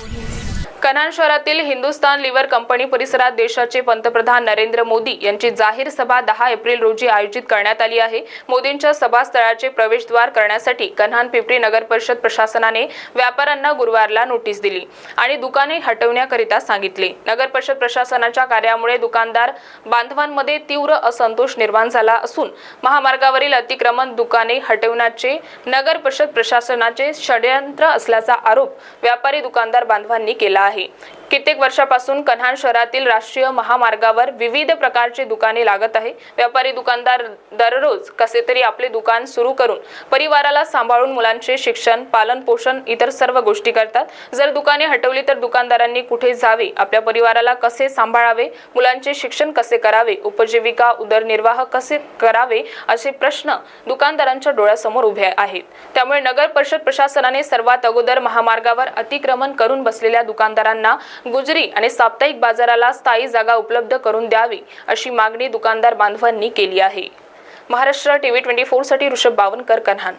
Audio. Kanhan शहरातील Hindustan liver company परिसरात देशाचे पंतप्रधान नरेंद्र मोदी यांची जाहीर सभा दहा एप्रिल रोजी आयोजित करण्यात आली आहे. मोदींच्या सभास्थळाचे प्रवेशद्वार करण्यासाठी कन्हान पिंपरी नगर परिषद प्रशासनाने व्यापाऱ्यांना गुरुवारला नोटीस दिली आणि दुकाने हटवण्याकरिता सांगितले. नगर परिषद प्रशासनाच्या कार्यामुळे दुकानदार बांधवांमध्ये तीव्र असंतोष निर्माण झाला असून महामार्गावरील अतिक्रमण दुकाने हटवण्याचे नगर परिषद प्रशासनाचे षडयंत्र असल्याचा आरोप व्यापारी दुकानदार बांधवांनी केला आहे. आहे. कित्येक वर्षापासून कन्हान शहरातील राष्ट्रीय महामार्गावर विविध प्रकारची दुकाने लागत आहे. व्यापारी दुकानदार दररोज कसे तरी आपले दुकान सुरू करून परिवाराला सांभाळून मुलांचे शिक्षण पालन पोषण इतर सर्व गोष्टी करतात. जर दुकाने हटवली तर दुकानदारांनी कुठे जावे? आपल्या परिवाराला कसे सांभाळावे? मुलांचे शिक्षण कसे करावे? उपजीविका उदरनिर्वाह कसे करावे? असे प्रश्न दुकानदारांच्या डोळ्यासमोर उभे आहेत. त्यामुळे नगर परिषद प्रशासनाने सर्वात अगोदर महामार्गावर अतिक्रमण करून बसलेल्या दुकानदार दुकानदारांना गुजरी आणि साप्ताहिक बाजाराला स्थायी जागा उपलब्ध करून द्यावी अशी मागणी दुकानदार बांधवांनी केली आहे. महाराष्ट्र टीव्ही ट्वेंटी फोरसाठी ऋषभ बावनकर कन्हान.